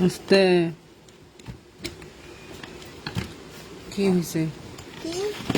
Este... 15. ¿Qué?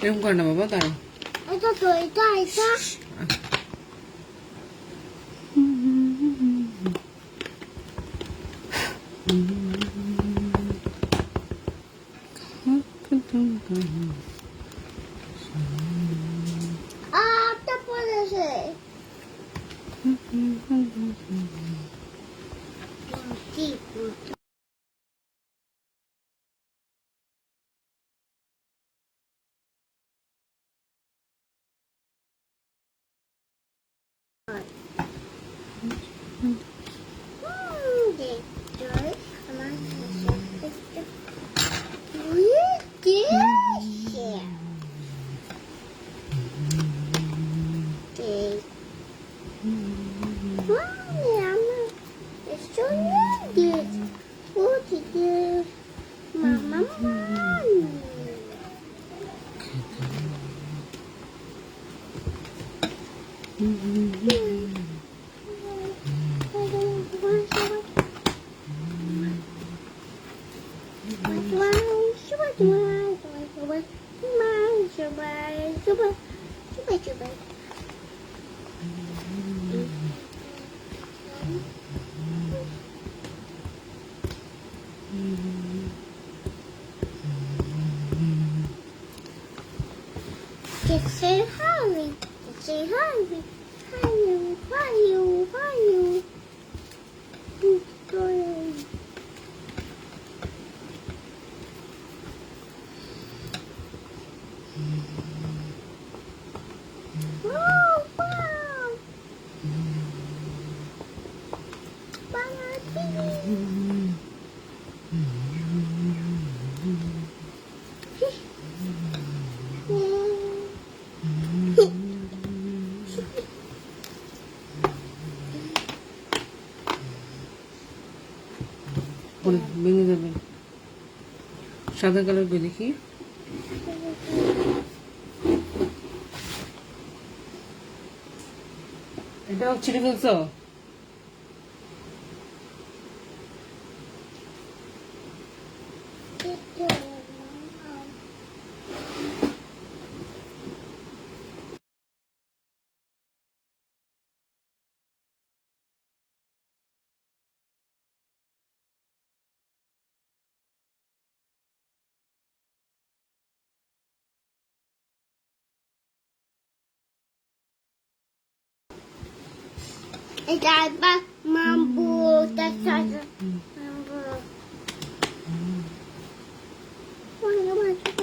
এরকম করে না বাবা দাঁড়া এটা তো এটা এটা うんうんうんうん。Say hi, say hi, hi, hi, hi. পরে ভেঙে যাবে? সাদা কালার করে দেখি। এটাও ছিঁড়ে ফেলছ? এটা আবার মাম্বু তার সাথে মাম্বু ওই আমার ছোট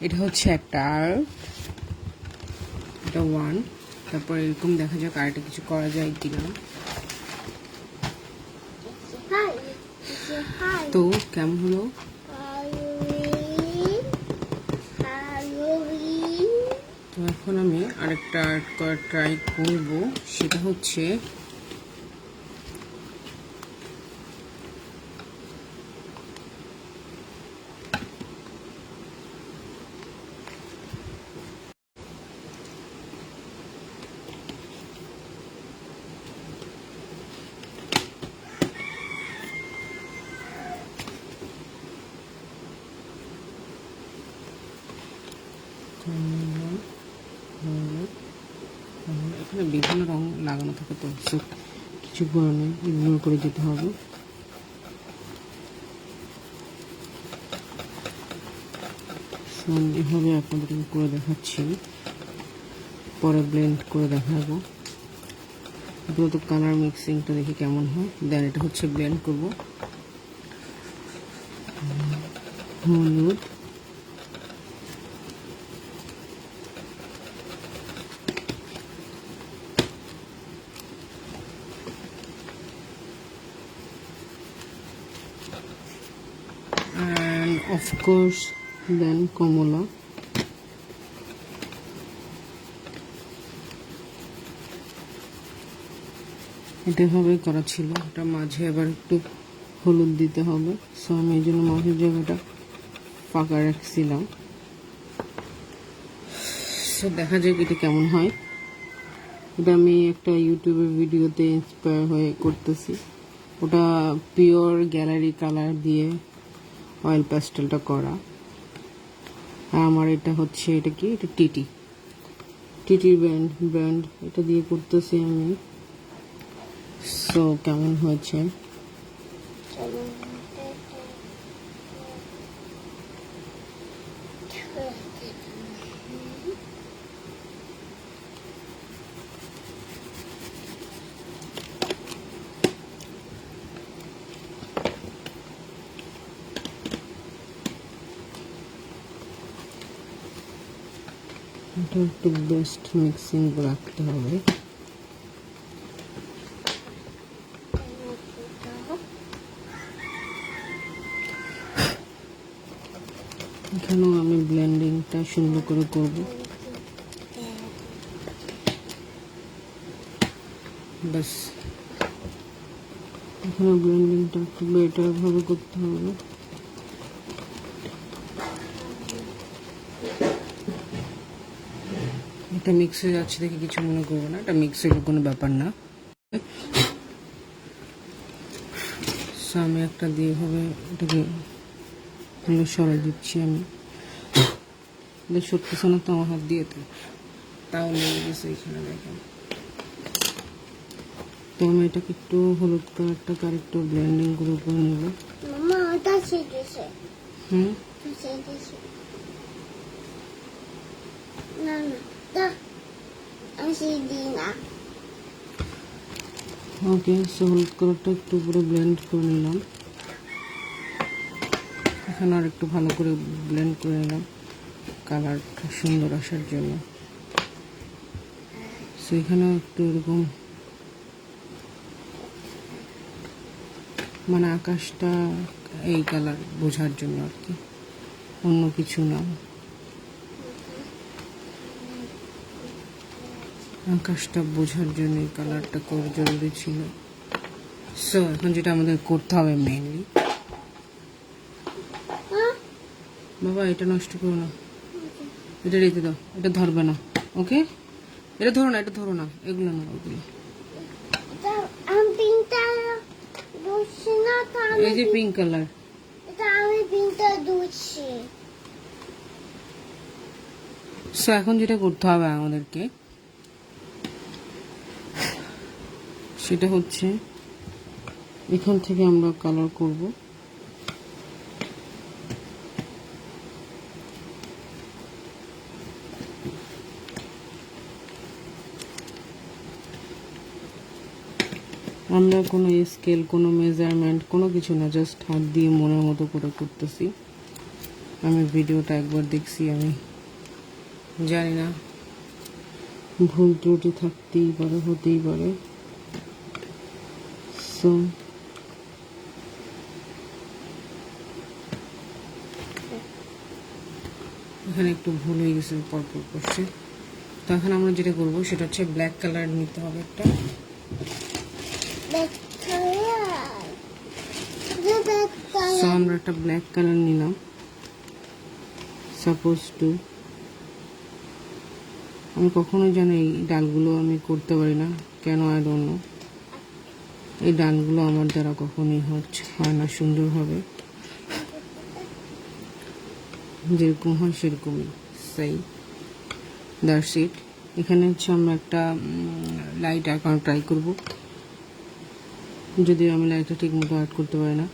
এটা হচ্ছে একটা আর এটা ওয়ান তারপর এরকম দেখা যাক আর একটা কিছু করা যায় কিনা. তো কেমন হলো. তো এখন আমি আরেকটা আর্ট করা ট্রাই করব সেটা হচ্ছে এখানে বিভিন্ন রং লাগানো থাকে তো কিছু করার নেই ইগনোর করে যেতে হবে। এভাবে আপনাদেরকে করে দেখাচ্ছি। পরে ব্লেন্ড করে দেখাবো। আপাতত কালার মিক্সিংটা দেখি কেমন হয়। দেন এটা হচ্ছে ব্লেন্ড করব। হলুদ। Course then কমলা এটা এভাবেই করা ছিল। এটা মাঝে আবার একটু হলুদ দিতে হবে। সো আমি এই জন্য মাঝের জায়গাটা ফাঁকা রাখছিলাম। সো দেখা যাক এটা কেমন হয়। এটা আমি একটা ইউটিউবের ভিডিওতে ইন্সপায়ার হয়ে করতেছি। ওটা পিওর গ্যালারি কালার দিয়ে অয়েল প্যাস্টেলটা করা। আর আমার এটা হচ্ছে, এটা কি? এটা টিটি টিটি ব্র্যান্ড ব্র্যান্ড, এটা দিয়ে করতেছি আমি। সো কেমন হয়েছে? এটা একটু বেস্ট মিক্সিং রাখতে হবে। এখানেও আমি ব্লেন্ডিংটা সুন্দর করে করব। ব্যাস। এখানে ব্লেন্ডিংটা একটু বেটার ভাবে করতে হবে। এটা মিক্স হয়ে যাচ্ছে দেখে কিছু মনে করব না এটা মিক্স হলে কোনো ব্যাপার না। আমি একটা দিয়ে হবে এটাকে সরাই দিচ্ছি আমি। সত্যি না তো আমার হাত দিয়ে তো তাও লেগে গেছে এখানে দেখেন। তো আমি এটাকে একটু হলুদ কালারটাকে আর একটু ব্লেন্ডিং করে করে নেব। হুম? না না। তা আমি শিখি না ওকে সো হলুদ কালারটা একটু পুরো ব্লেন্ড করে নিলাম এখানে আর একটু ভালো করে ব্লেন্ড করে নিলাম। কালারটা সুন্দর আসার জন্য। সো এখানেও একটু এরকম মানে আকাশটা এই কালার বোঝার জন্য আর কি। অন্য কিছু না। আকাশটা বোঝার জন্য এই কালারটা খুব জরুরি ছিল। সো এখন যেটা আমাদের করতে হবে মেইনলি হ্যাঁ বাবা, এটা নষ্ট করো না। এটা রেখে দাও, এটা ধরবে না ওকে এটা ধরো না, এটা ধরো না, এগুলো না, ওগুলো। এই যে পিঙ্ক কালার সো এখন যেটা করতে হবে আমাদেরকে সেটা হচ্ছে এখান থেকে আমরা কালার করব। আমরা কোনো স্কেল কোনো মেজারমেন্ট কোনো কিছু না জাস্ট হাত দিয়ে মনের মতো করে করতেছি। আমি ভিডিওটা একবার দেখছি, আমি জানি না। ভুল ত্রুটি থাকতেই পারে, হতেই পারে। সো এখানে একটু ভুল হয়ে গেছে পরপর করছে। তো এখন আমরা যেটা করব সেটা হচ্ছে ব্ল্যাক কালার নিতে হবে একটা। সো আমরা একটা ব্ল্যাক কালার নিলাম। সাপোজ টু আমি কখনো জানি এই ডালগুলো আমি করতে পারি না। কেন? আই ডোন্ট নো এই ডালগুলো আমার দ্বারা কখনোই হচ্ছে হয় না সুন্দরভাবে যেরকম হয় সেরকমই। সেই দ্যাটস এখানে হচ্ছে আমরা একটা লাইট অ্যাকাউন্ট ট্রাই করব। যদিও আমি লাইটটা ঠিক মতো অ্যাড করতে পারি না।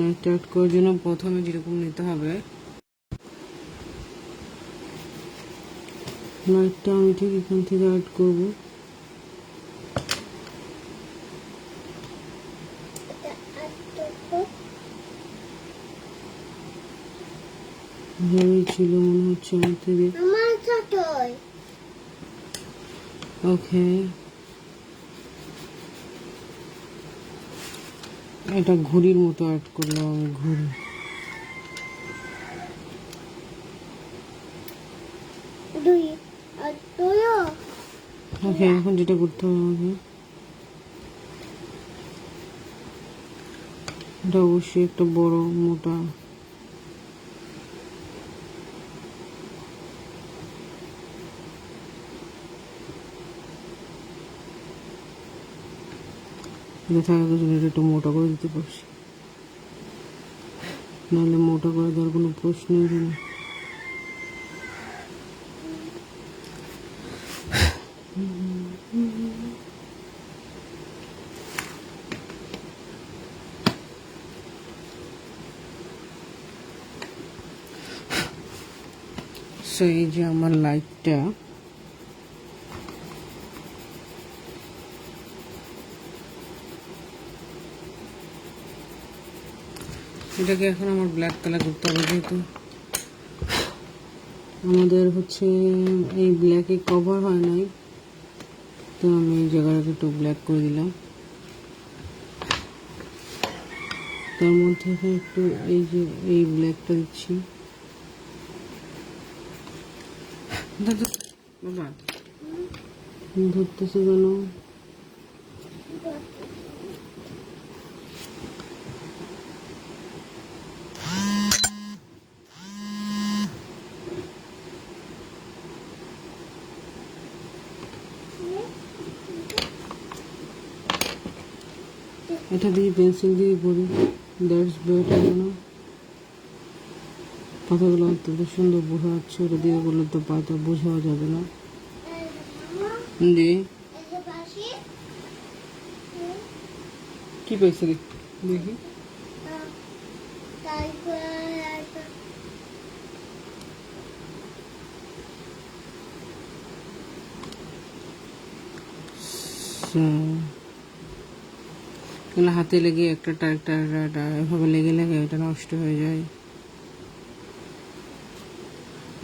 লাইটটা অ্যাড করার জন্য প্রথমে যেরকম নিতে হবে লাইটটা আমি ঠিক এখান থেকে অ্যাড করব। ছিল মনে হচ্ছে আমার থেকে ওকে। এটা ঘুড়ির মতো অ্যাড করলাম আমি ঘুড়ি। ওকে এখন যেটা করতে হবে আমাকে। এটা অবশ্যই একটা বড় মোটা এটা থাকার জন্য একটু মোটা করে দিতে পারছি। নাহলে মোটা করে দেওয়ার কোনো প্রশ্নই না। সো এই যে আমার লাইটটা এটাকে এখন আমার ব্ল্যাক কালার করতে হবে যেহেতু। আমাদের হচ্ছে এই ব্ল্যাকে কভার হয় নাই, তো আমি এই জায়গাটাকে একটু ব্ল্যাক করে দিলাম। তার মধ্যে একটু এই যে, এই ব্ল্যাকটা দিচ্ছি। ধরতেছে কেন? এটা দিয়ে পেন্সিল দিয়ে করি। দ্যাটস বেটার না পাতাগুলো অত্যন্ত সুন্দর বোঝা যাচ্ছে, ওটা দিয়ে করলে তো পাতা বোঝাও যাবে না। জি এই যে পাশে কি পেয়েছে দেখি এগুলো হাতে লেগে একটা একটা এভাবে লেগে লেগে এটা নষ্ট হয়ে যায়।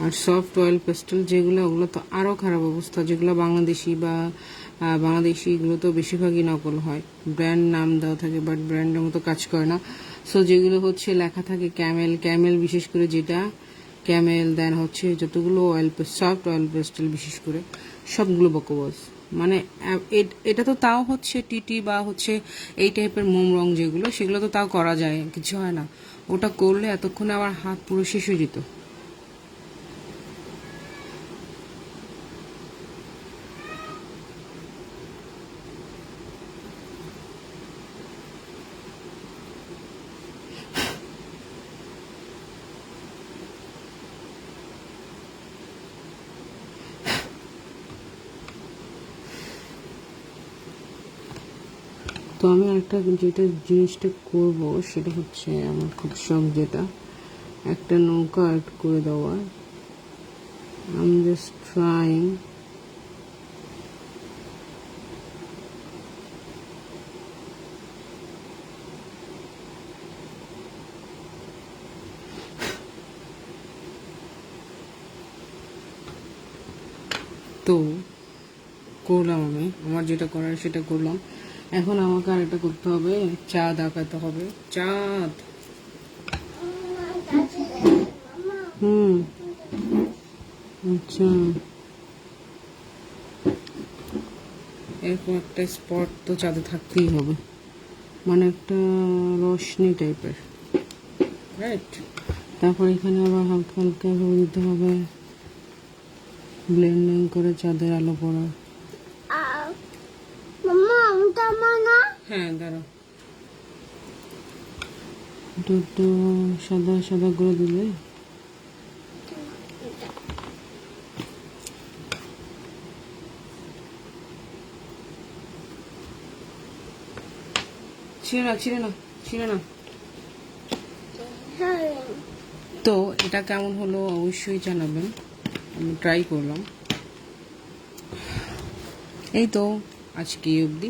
আর সফট অয়েল পেস্টেল যেগুলো, ওগুলো তো আরও খারাপ অবস্থা, যেগুলো বাংলাদেশি বা বাংলাদেশি এগুলো তো বেশিরভাগই নকল হয়। ব্র্যান্ড নাম দেওয়া থাকে বাট ব্র্যান্ডের মতো কাজ করে না। সো যেগুলো হচ্ছে লেখা থাকে ক্যামেল ক্যামেল বিশেষ করে যেটা ক্যামেল দেন হচ্ছে যতগুলো অয়েল সফট অয়েল পেস্টেল বিশেষ করে, সবগুলো বকবাস। মানে এটা তো তাও হচ্ছে টিটি বা হচ্ছে এই টাইপের মোম রং যেগুলো, সেগুলো তো তাও করা যায়, কিছু হয় না। ওটা করলে এতক্ষণে আমার হাত পুরো শেষ হয়ে যেত। তো আমি একটা যেটা জিনিসটা করব, সেটা হচ্ছে আমার খুব শখ যেটা। একটা নৌকা অ্যাড করে দেওয়া। আই এম জাস্ট ট্রাইং তো করলাম আমি। আমার যেটা করার সেটা করলাম। এখন আমাকে আর এটা করতে হবে। চাঁদ আঁকাতে হবে। চাঁদ। হুম। আচ্ছা। এরকম একটা স্পট তো চাঁদে থাকতেই হবে। মানে একটা রশনি টাইপের রাইট তারপর এখানে আবার হালকা হালকা ভাবে দিতে হবে। ব্লেন্ডিং করে চাঁদের আলো পড়া আহ, মামা ওটা আমার না হ্যাঁ দাঁড়া একটু একটু সাদা সাদা করে দিলে। না ছিঁড়ে না ছিঁড়ে তো এটা কেমন হলো অবশ্যই জানাবেন। আমি ট্রাই করলাম। এই তো আজকে অবধি।